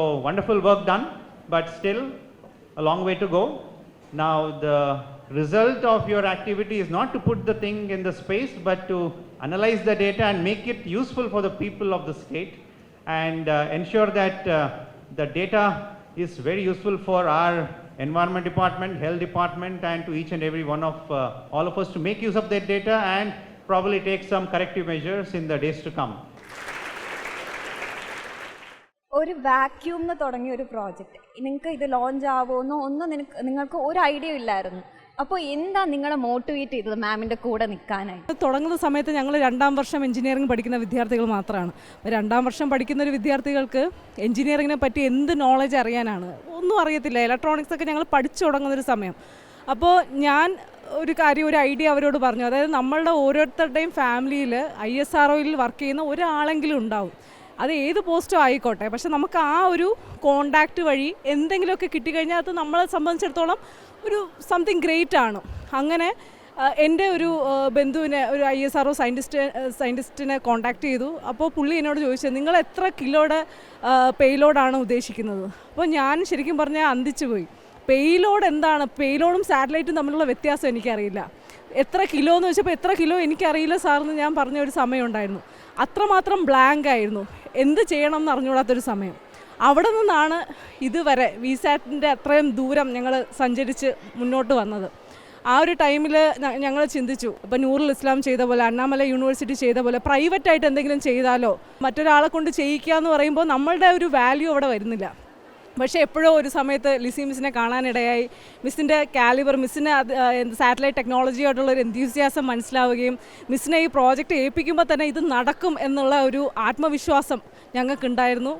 wonderful work done, but still a long way to go. Now, the result of your activity is not to put the thing in the space, but to analyze the data and make it useful for the people of the state and uh, ensure that uh, the data is very useful for our environment department, health department, and to each and every one of uh, all of us to make use of that data and probably take some corrective measures in the days to come. ഒരു vacuum എന്ന് തുടങ്ങിയ ഒരു project നിങ്ങൾക്ക് ഇത് launch ആവുമെന്നോ ഒന്നും നിനക്ക് നിങ്ങൾക്ക് ഒരു ഐഡിയ ഇല്ലായിരുന്നു. അപ്പോൾ എന്താ നിങ്ങളെ മോട്ടിവേറ്റ് ചെയ്തത് മാമിന്റെ കൂടെ നിൽക്കാനായി തുടങ്ങുന്ന സമയത്ത് ഞങ്ങൾ രണ്ടാം വർഷം എഞ്ചിനീയറിംഗ് പഠിക്കുന്ന വിദ്യാർത്ഥികൾ മാത്രമാണ്. അപ്പോൾ രണ്ടാം വർഷം പഠിക്കുന്ന ഒരു വിദ്യാർത്ഥികൾക്ക് എഞ്ചിനീയറിങ്ങിനെ പറ്റി എന്ത് നോളജ് അറിയാനാണ്? ഒന്നും അറിയത്തില്ല. ഇലക്ട്രോണിക്സ് ഒക്കെ ഞങ്ങൾ പഠിച്ചു തുടങ്ങുന്നൊരു സമയം. അപ്പോൾ ഞാൻ ഒരു കാര്യം ഒരു ഐഡിയ അവരോട് പറഞ്ഞു. അതായത് നമ്മളുടെ ഓരോരുത്തരുടെയും ഫാമിലിയിൽ ഐ എസ് ആർ ഒയിൽ വർക്ക് ചെയ്യുന്ന ഒരാളെങ്കിലും ഉണ്ടാവും. അത് ഏത് പോസ്റ്റും ആയിക്കോട്ടെ. പക്ഷെ നമുക്ക് ആ ഒരു കോണ്ടാക്റ്റ് വഴി എന്തെങ്കിലുമൊക്കെ കിട്ടിക്കഴിഞ്ഞാൽ അത് നമ്മളെ സംബന്ധിച്ചിടത്തോളം ഒരു സംതിങ് ഗ്രേറ്റ് ആണ്. അങ്ങനെ എന്റെ ഒരു ബന്ധുവിനെ ഒരു I S R O scientist സയന്റിസ്റ്റിനെ contact ചെയ്തു. അപ്പോൾ പുള്ളി എന്നോട് ചോദിച്ചത് നിങ്ങൾ എത്ര കിലോയുടെ പേയിലോഡാണ് ഉദ്ദേശിക്കുന്നത്? അപ്പോൾ ഞാൻ ശരിക്കും പറഞ്ഞാൽ അന്തിച്ചു പോയി. പേലോഡ് എന്താണ്? പേലോഡും സാറ്റലൈറ്റും തമ്മിലുള്ള വ്യത്യാസം എനിക്കറിയില്ല. എത്ര കിലോ എന്ന് വെച്ചപ്പോൾ എത്ര കിലോ എനിക്കറിയില്ല സാറെന്ന് ഞാൻ പറഞ്ഞ ഒരു സമയമുണ്ടായിരുന്നു അത്രമാത്രം ബ്ലാങ്ക് ആയിരുന്നു. എന്ത് ചെയ്യണം എന്ന് അറിഞ്ഞുകൂടാത്തൊരു സമയം. അവിടെ നിന്നാണ് ഇതുവരെ വിസാറ്റിന്റെ അത്രയും ദൂരം ഞങ്ങൾ സഞ്ചരിച്ച് മുന്നോട്ട് വന്നത്. ആ ഒരു ടൈമിൽ ഞങ്ങൾ ചിന്തിച്ചു. ഇപ്പം നൂറുൽ ഇസ്ലാം ചെയ്ത പോലെ അണ്ണാമല യൂണിവേഴ്സിറ്റി ചെയ്ത പോലെ പ്രൈവറ്റായിട്ട് എന്തെങ്കിലും ചെയ്താലോ? മറ്റൊരാളെ കൊണ്ട് ചെയ്യിക്കുക എന്ന് പറയുമ്പോൾ നമ്മളുടെ ഒരു വാല്യൂ അവിടെ വരുന്നില്ല. പക്ഷേ എപ്പോഴോ ഒരു സമയത്ത് ലിസി മിസ്സിനെ കാണാനിടയായി. മിസ്സിന്റെ കാലിബർ മിസ്സിന് സാറ്റലൈറ്റ് ടെക്നോളജിയായിട്ടുള്ള ഒരു എന്തൂസിയാസം മനസ്സിലാവുകയും മിസ്സിനെ ഈ പ്രോജക്റ്റ് ഏൽപ്പിക്കുമ്പോൾ തന്നെ ഇത് നടക്കും എന്നുള്ള ഒരു ആത്മവിശ്വാസം ഞങ്ങൾക്കുണ്ടായിരുന്നു.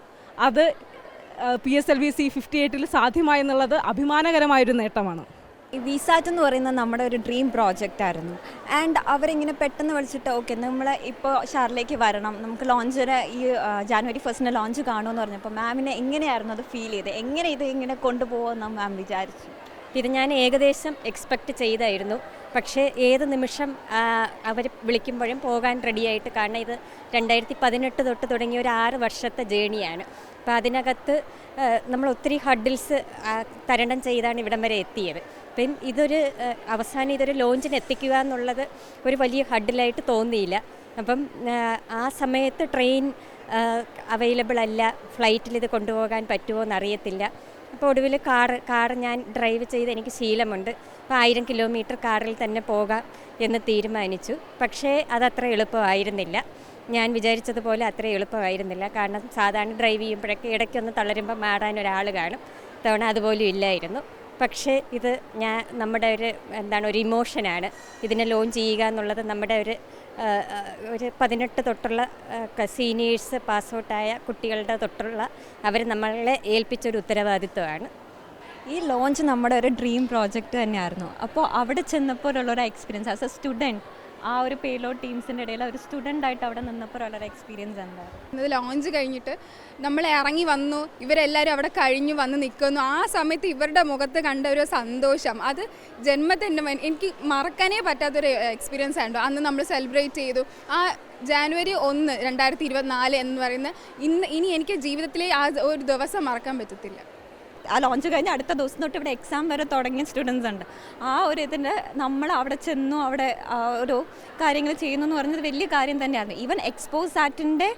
അത് P S L V C fifty എയ്റ്റിൽ സാധ്യമായി എന്നുള്ളത് അഭിമാനകരമായൊരു നേട്ടമാണ്. വിസാറ്റ് എന്ന് പറയുന്നത് നമ്മുടെ ഒരു ഡ്രീം പ്രോജക്റ്റ് ആയിരുന്നു. ആൻഡ് അവരിങ്ങനെ പെട്ടെന്ന് വിളിച്ചിട്ട് ഓക്കെ നമ്മൾ ഇപ്പോൾ ഷാറിലേക്ക് വരണം. നമുക്ക് ലോഞ്ചിന് ഈ ജാനുവരി ഫസ്റ്റിന് ലോഞ്ച് കാണുമെന്ന് പറഞ്ഞപ്പോൾ മാമിനെ എങ്ങനെയായിരുന്നു അത് ഫീൽ ചെയ്ത്? എങ്ങനെ ഇത് ഇങ്ങനെ കൊണ്ടുപോകുമെന്ന് മാം വിചാരിച്ചു. ഇത് ഞാൻ ഏകദേശം എക്സ്പെക്റ്റ് ചെയ്തായിരുന്നു. പക്ഷേ ഏത് നിമിഷം അവർ വിളിക്കുമ്പോഴും പോകാൻ റെഡിയായിട്ട് കാരണം ഇത് രണ്ടായിരത്തി പതിനെട്ട് തൊട്ട് തുടങ്ങിയ ഒരു ആറ് വർഷത്തെ ജേണിയാണ് അപ്പോൾ അതിനകത്ത് നമ്മൾ ഒത്തിരി ഹഡിൽസ് തരണം ചെയ്താണ് ഇവിടം വരെ എത്തിയത്. അപ്പം ഇതൊരു അവസാനം ഇതൊരു ലോഞ്ചിന് എത്തിക്കുക എന്നുള്ളത് ഒരു വലിയ ഹഡിലായിട്ട് തോന്നിയില്ല. അപ്പം ആ, ആ സമയത്ത് ട്രെയിൻ അവൈലബിൾ അല്ല ഫ്ലൈറ്റിൽ ഇത് കൊണ്ടുപോകാൻ പറ്റുമോ എന്നറിയത്തില്ല. അപ്പോൾ ഒടുവിൽ കാർ കാർ ഞാൻ ഡ്രൈവ് ചെയ്ത് എനിക്ക് ശീലമുണ്ട്. അപ്പോൾ ആയിരം കിലോമീറ്റർ കാറിൽ തന്നെ പോകാം എന്ന് തീരുമാനിച്ചു. പക്ഷേ അതത്ര എളുപ്പമായിരുന്നില്ല. ഞാൻ വിചാരിച്ചതുപോലെ അത്ര എളുപ്പമായിരുന്നില്ല. കാരണം സാധാരണ ഡ്രൈവ് ചെയ്യുമ്പോഴൊക്കെ ഇടയ്ക്കൊന്ന് തളരുമ്പോൾ മാറാൻ ഒരാൾ കാണും. തവണ അതുപോലും ഇല്ലായിരുന്നു. പക്ഷേ ഇത് ഞാൻ നമ്മുടെ ഒരു എന്താണ് ഒരു ഇമോഷനാണ്. ഇതിനെ ലോഞ്ച് ചെയ്യുക എന്നുള്ളത് നമ്മുടെ ഒരു ഒരു പതിനെട്ട് തൊട്ടുള്ള സീനിയേഴ്സ് പാസ്ഔട്ടായ കുട്ടികളുടെ തൊട്ടുള്ള അവർ നമ്മളെ ഏൽപ്പിച്ചൊരു ഉത്തരവാദിത്വമാണ്. ഈ ലോഞ്ച് നമ്മുടെ ഒരു ഡ്രീം പ്രോജക്റ്റ് തന്നെയായിരുന്നു. അപ്പോൾ അവിടെ ചെന്നപ്പോഴുള്ള ഒരു എക്സ്പീരിയൻസ് ആസ് എ സ്റ്റുഡന്റ് ആ ഒരു പേലോഡ് ടീംസിന്റെ ഇടയിൽ ഒരു സ്റ്റുഡന്റ് ആയിട്ട് അവിടെ നിന്നപ്പോൾ വളരെ എക്സ്പീരിയൻസ് എന്തായിരുന്നു ഇത് ലോഞ്ച് കഴിഞ്ഞിട്ട് നമ്മൾ ഇറങ്ങി വന്നു ഇവരെല്ലാവരും അവിടെ കഴിഞ്ഞു വന്ന് നിൽക്കുന്നു ആ സമയത്ത് ഇവരുടെ മുഖത്ത് കണ്ട ഒരു സന്തോഷം. അത് ജന്മത്തിന്റെ എനിക്ക് മറക്കാനേ പറ്റാത്തൊരു എക്സ്പീരിയൻസ് ആയിരുന്നു. അന്ന് നമ്മൾ സെലിബ്രേറ്റ് ചെയ്തു. ആ ജാനുവരി ഒന്ന് രണ്ടായിരത്തി ഇരുപത്തിനാല് എന്ന് പറയുന്ന ഇന്ന് ഇനി എനിക്ക് ജീവിതത്തിലെ ആ ഒരു ദിവസം മറക്കാൻ പറ്റത്തില്ല. ആ ലോഞ്ച് കഴിഞ്ഞ് അടുത്ത ദിവസം തൊട്ട് ഇവിടെ എക്സാം വരെ തുടങ്ങിയ സ്റ്റുഡൻസ് ഉണ്ട്. ആ ഒരു ഇതിന്റെ നമ്മൾ അവിടെ ചെന്നു അവിടെ ഒരു കാര്യങ്ങൾ ചെയ്യുന്നു എന്ന് പറഞ്ഞത് വലിയ കാര്യം തന്നെയായിരുന്നു. ഈവൻ എക്സ്പോ സാറ്റിന്റെ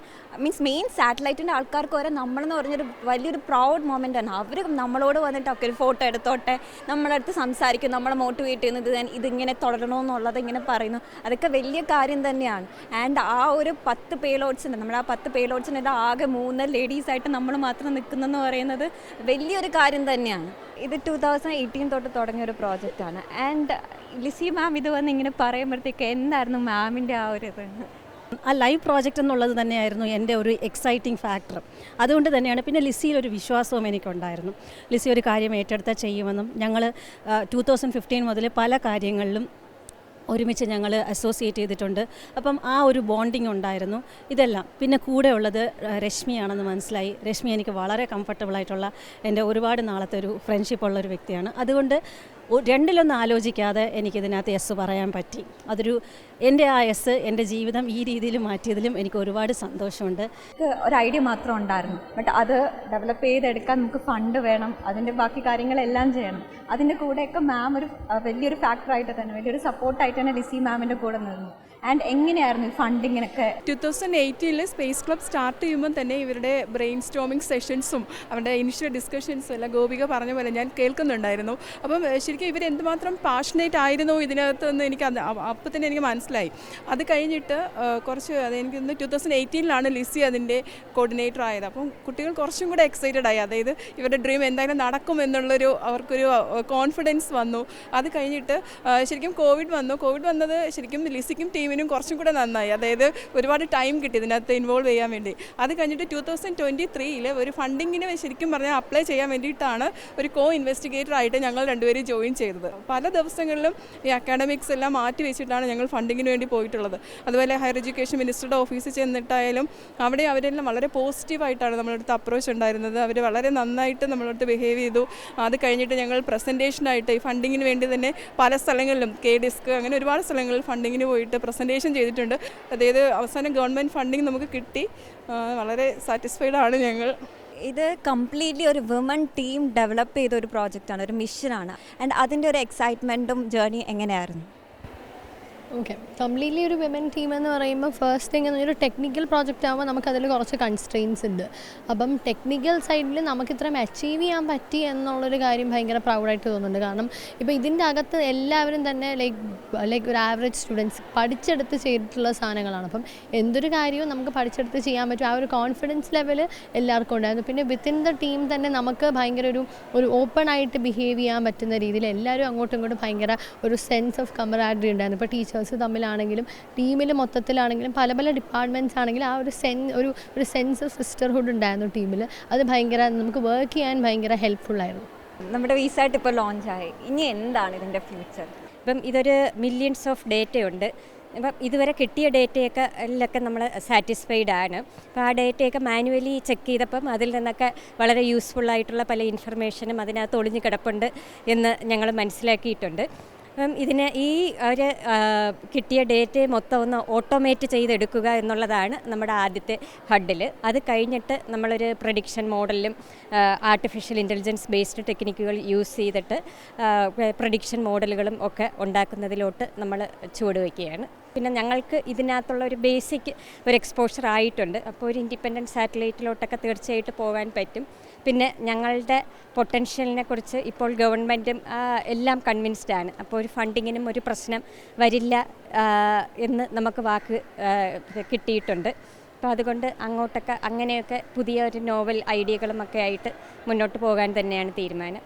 മീൻസ് മെയിൻ സാറ്റലൈറ്റിന്റെ ആൾക്കാർക്ക് വരെ നമ്മളെന്ന് പറഞ്ഞൊരു വലിയൊരു പ്രൗഡ് മൊമെന്റ് ആണ് അവർ നമ്മളോട് വന്നിട്ട് ഒക്കെ ഒരു ഫോട്ടോ എടുത്തോട്ടെ? നമ്മളെ അടുത്ത് സംസാരിക്കും നമ്മളെ മോട്ടിവേറ്റ് ചെയ്യുന്നത് ഇത് ഇതിങ്ങനെ തുടരണമെന്നുള്ളത് ഇങ്ങനെ പറയുന്നു. അതൊക്കെ വലിയ കാര്യം തന്നെയാണ്. ആൻഡ് ആ ഒരു പത്ത് പേലോഡ്സിന്റെ നമ്മൾ ആ പത്ത് പേലോഡ്സിന്റെ ആകെ മൂന്ന് ലേഡീസായിട്ട് നമ്മൾ മാത്രം നിൽക്കുന്നതെന്ന് പറയുന്നത് വലിയൊരു കാര്യം തന്നെയാണ്. ഇത് ടൂ തൗസൻഡ് എയ്റ്റീൻ തൊട്ട് തുടങ്ങിയ ഒരു പ്രോജക്റ്റാണ് ആൻഡ് ലിസി മാം ഇത് വന്ന് ഇങ്ങനെ പറയുമ്പോഴത്തേക്ക് എന്തായിരുന്നു മാമിന്റെ ആ ഒരു ഇത്? ആ ലൈവ് പ്രോജക്റ്റ് എന്നുള്ളത് തന്നെയായിരുന്നു എന്റെ ഒരു എക്സൈറ്റിംഗ് ഫാക്ടർ അതുകൊണ്ട് തന്നെയാണ് പിന്നെ ലിസിയിൽ ഒരു വിശ്വാസവും എനിക്കുണ്ടായിരുന്നു. ലിസി ഒരു കാര്യം ഏറ്റെടുത്താൽ ചെയ്യുമെന്നും ഞങ്ങൾ ടൂ തൗസൻഡ് ഫിഫ്റ്റീൻ മുതൽ പല കാര്യങ്ങളിലും ഒരുമിച്ച് ഞങ്ങൾ അസോസിയേറ്റ് ചെയ്തിട്ടുണ്ട്. അപ്പം ആ ഒരു ബോണ്ടിങ് ഉണ്ടായിരുന്നു. ഇതെല്ലാം. പിന്നെ കൂടെ ഉള്ളത് രശ്മിയാണെന്ന് മനസ്സിലായി. രശ്മി എനിക്ക് വളരെ കംഫർട്ടബിൾ ആയിട്ടുള്ള എന്റെ ഒരുപാട് നാളത്തെ ഒരു ഫ്രണ്ട്ഷിപ്പ് ഉള്ള ഒരു വ്യക്തിയാണ്. അതുകൊണ്ട് രണ്ടിലൊന്നും ആലോചിക്കാതെ എനിക്കിതിനകത്ത് എസ് പറയാൻ പറ്റി. അതൊരു എന്റെ ആ എസ് എന്റെ ജീവിതം ഈ രീതിയിൽ മാറ്റിയതിലും എനിക്ക് ഒരുപാട് സന്തോഷമുണ്ട്. ഒരു ഐഡിയ മാത്രം ഉണ്ടായിരുന്നു. ബട്ട് അത് ഡെവലപ്പ് ചെയ്തെടുക്കാൻ നമുക്ക് ഫണ്ട് വേണം അതിന്റെ ബാക്കി കാര്യങ്ങളെല്ലാം ചെയ്യണം. അതിന്റെ കൂടെയൊക്കെ മാം ഒരു വലിയൊരു ഫാക്ടറായിട്ട് തന്നെ വലിയൊരു സപ്പോർട്ടായിട്ട് തന്നെ ലിസി മാമിന്റെ കൂടെ നിന്നു. ആൻഡ് എങ്ങനെയായിരുന്നു ഫണ്ടിങ്ങിനൊക്കെ ടു തൗസൻഡ് എയ്റ്റീനിൽ സ്പേസ് ക്ലബ് സ്റ്റാർട്ട് ചെയ്യുമ്പോൾ തന്നെ ഇവരുടെ ബ്രെയിൻ സ്റ്റോമിങ് സെഷൻസും അവരുടെ ഇനിഷ്യൽ ഡിസ്കഷൻസും എല്ലാം ഗോപിക പറഞ്ഞ പോലെ ഞാൻ കേൾക്കുന്നുണ്ടായിരുന്നു. അപ്പം ഏഹ്, ശരിക്കും ഇവർ എന്തുമാത്രം പാഷനേറ്റ് ആയിരുന്നു ഇതിനകത്ത് എന്ന് എനിക്ക് അപ്പം തന്നെ എനിക്ക് മനസ്സിലായി. അത് കഴിഞ്ഞിട്ട് കുറച്ച് അത് എനിക്ക് ഇന്ന് ടു തൗസൻഡ് എയ്റ്റീനിലാണ് ലിസി അതിന്റെ കോർഡിനേറ്റർ ആയത്. അപ്പം കുട്ടികൾ കുറച്ചും കൂടെ എക്സൈറ്റഡ് ആയി. അതായത് ഇവരുടെ ഡ്രീം എന്തായാലും നടക്കും എന്നുള്ളൊരു അവർക്കൊരു കോൺഫിഡൻസ് വന്നു. അത് കഴിഞ്ഞിട്ട് ശരിക്കും കോവിഡ് വന്നു. കോവിഡ് വന്നത് ശരിക്കും ലിസിക്കും ടീമിനും കുറച്ചും കൂടെ നന്നായി. അതായത് ഒരുപാട് ടൈം കിട്ടി ഇതിനകത്ത് ഇൻവോൾവ് ചെയ്യാൻ വേണ്ടി. അത് കഴിഞ്ഞിട്ട് ടു തൗസൻഡ് ട്വന്റി ത്രീയിൽ ഒരു ഫണ്ടിങ്ങിന് ശരിക്കും പറഞ്ഞാൽ അപ്ലൈ ചെയ്യാൻ വേണ്ടിയിട്ടാണ് ഒരു കോ ഇൻവെസ്റ്റിഗേറ്റർ ആയിട്ട് ഞങ്ങൾ രണ്ടുപേരും ജോയിൻ ചെയ്തത്. പല ദിവസങ്ങളിലും ഈ അക്കാഡമിക്സ് എല്ലാം മാറ്റി വെച്ചിട്ടാണ് ഞങ്ങൾ ഫണ്ടിങ്ങിന് വേണ്ടി പോയിട്ടുള്ളത്. അതുപോലെ ഹയർ എഡ്യൂക്കേഷൻ മിനിസ്റ്ററുടെ ഓഫീസിൽ ചെന്നിട്ടായാലും അവിടെ അവരെല്ലാം വളരെ പോസിറ്റീവായിട്ടാണ് നമ്മളടുത്ത് അപ്രോച്ച് ഉണ്ടായിരുന്നത്. അവർ വളരെ നന്നായിട്ട് നമ്മളടുത്ത് ബിഹേവ് ചെയ്തു. അത് കഴിഞ്ഞിട്ട് ഞങ്ങൾ പ്രസന്റേഷനായിട്ട് ഈ ഫണ്ടിങ്ങിന് വേണ്ടി തന്നെ പല സ്ഥലങ്ങളിലും കെ ഡിസ്ക് അങ്ങനെ ഒരുപാട് സ്ഥലങ്ങളിൽ ഫണ്ടിങ്ങിന് പോയിട്ട് പ്രസന്റേഷൻ ചെയ്തിട്ടുണ്ട്. അതായത് അവസാനം ഗവൺമെന്റ് ഫണ്ടിങ് നമുക്ക് കിട്ടി. വളരെ സാറ്റിസ്ഫൈഡ് ആണ് ഞങ്ങൾ. ഇത് കംപ്ലീറ്റ്ലി ഒരു വിമൺ ടീം ഡെവലപ്പ് ചെയ്ത ഒരു പ്രോജക്റ്റാണ് ഒരു മിഷനാണ് ആൻഡ് അതിന്റെ ഒരു എക്സൈറ്റ്മെന്റും ജേർണി എങ്ങനെയായിരുന്നു? ഓക്കെ കംപ്ലീറ്റ്ലി ഒരു വിമൻ ടീം എന്ന് പറയുമ്പോൾ ഫസ്റ്റ് തിങ് എന്ന് ഒരു ടെക്നിക്കൽ പ്രോജക്റ്റ് ആകുമ്പോൾ നമുക്കതിൽ കുറച്ച് കൺസ്ട്രെയിൻസ് ഉണ്ട്. അപ്പം ടെക്നിക്കൽ സൈഡിൽ നമുക്ക് ഇത്രയും അച്ചീവ് ചെയ്യാൻ പറ്റി എന്നുള്ളൊരു കാര്യം ഭയങ്കര പ്രൗഡായിട്ട് തോന്നുന്നുണ്ട്. കാരണം ഇപ്പോൾ ഇതിന്റെ അകത്ത് എല്ലാവരും തന്നെ ലൈക്ക് ലൈക്ക് ഒരു ആവറേജ് സ്റ്റുഡൻസ് പഠിച്ചെടുത്ത് ചെയ്തിട്ടുള്ള സാധനങ്ങളാണ്. അപ്പം എന്തൊരു കാര്യവും നമുക്ക് പഠിച്ചെടുത്ത് ചെയ്യാൻ പറ്റും. ആ ഒരു കോൺഫിഡൻസ് ലെവൽ എല്ലാവർക്കും ഉണ്ടായിരുന്നു. പിന്നെ വിത്തിൻ ദ ടീം തന്നെ നമുക്ക് ഭയങ്കര ഒരു ഒരു ഓപ്പൺ ആയിട്ട് ബിഹേവ് ചെയ്യാൻ പറ്റുന്ന രീതിയിൽ എല്ലാവരും അങ്ങോട്ടും ഇങ്ങോട്ടും ഭയങ്കര ഒരു സെൻസ് ഓഫ് കമറാഡറി ഉണ്ടായിരുന്നു. ഇപ്പോൾ ടീച്ചേഴ്സ് തമ്മിലാണെങ്കിലും ടീമിൽ മൊത്തത്തിലാണെങ്കിലും പല പല ഡിപ്പാർട്ട്മെന്റ്സ് ആണെങ്കിലും ആ ഒരു സെൻ ഒരു ഒരു സെൻസ് ഓഫ് സിസ്റ്റർഹുഡ് ഉണ്ടായിരുന്നു ടീമിൽ അത് ഭയങ്കര നമുക്ക് വർക്ക് ചെയ്യാൻ ഭയങ്കര ഹെൽപ്ഫുള്ളായിരുന്നു നമ്മുടെ വീസായിട്ട് ഇപ്പോൾ ലോഞ്ച് ആയി. ഇനി എന്താണ് ഇതിന്റെ ഫ്യൂച്ചർ ഇപ്പം ഇതൊരു മില്യൺസ് ഓഫ് ഡേറ്റയുണ്ട് ഇപ്പം ഇതുവരെ കിട്ടിയ ഡേറ്റയൊക്കെ എല്ലൊക്കെ നമ്മൾ സാറ്റിസ്ഫൈഡ് ആണ്. അപ്പോൾ ആ ഡേറ്റയൊക്കെ മാനുവലി ചെക്ക് ചെയ്തപ്പം അതിൽ നിന്നൊക്കെ വളരെ യൂസ്ഫുൾ ആയിട്ടുള്ള പല ഇൻഫർമേഷനും അതിനകത്ത് ഒളിഞ്ഞു കിടപ്പുണ്ട് എന്ന് ഞങ്ങൾ മനസ്സിലാക്കിയിട്ടുണ്ട്. ഇതിന് ഈ ഒരു കിട്ടിയ ഡേറ്റ് മൊത്തം ഒന്ന് ഓട്ടോമേറ്റ് ചെയ്തെടുക്കുക എന്നുള്ളതാണ് നമ്മുടെ ആദ്യത്തെ ഹഡിൽ. അത് കഴിഞ്ഞിട്ട് നമ്മളൊരു പ്രഡിക്ഷൻ മോഡലിലും ആർട്ടിഫിഷ്യൽ ഇന്റലിജൻസ് ബേസ്ഡ് ടെക്നിക്കുകൾ യൂസ് ചെയ്തിട്ട് പ്രഡിക്ഷൻ മോഡലുകളും ഒക്കെ ഉണ്ടാക്കുന്നതിലോട്ട് നമ്മൾ ചുവടുവയ്ക്കുകയാണ് പിന്നെ ഞങ്ങൾക്ക് ഇതിനകത്തുള്ള ഒരു ബേസിക് ഒരു എക്സ്പോഷർ ആയിട്ടുണ്ട്. അപ്പോൾ ഒരു ഇൻഡിപെൻഡന്റ് സാറ്റലൈറ്റിലോട്ടൊക്കെ തീർച്ചയായിട്ടും പോകാൻ പറ്റും. പിന്നെ ഞങ്ങളുടെ പൊട്ടൻഷ്യലിനെ കുറിച്ച് ഇപ്പോൾ ഗവൺമെന്റും എല്ലാം കൺവിൻസ്ഡ് ആണ്. അപ്പോൾ ഒരു ഫണ്ടിങ്ങിനും ഒരു പ്രശ്നം വരില്ല എന്ന് നമുക്ക് വാക്ക് കിട്ടിയിട്ടുണ്ട്. അപ്പോൾ അതുകൊണ്ട് അങ്ങോട്ടൊക്കെ അങ്ങനെയൊക്കെ പുതിയ ഒരു നോവൽ ഐഡിയകളും ഒക്കെ ആയിട്ട് മുന്നോട്ട് പോകാൻ തന്നെയാണ് തീരുമാനം.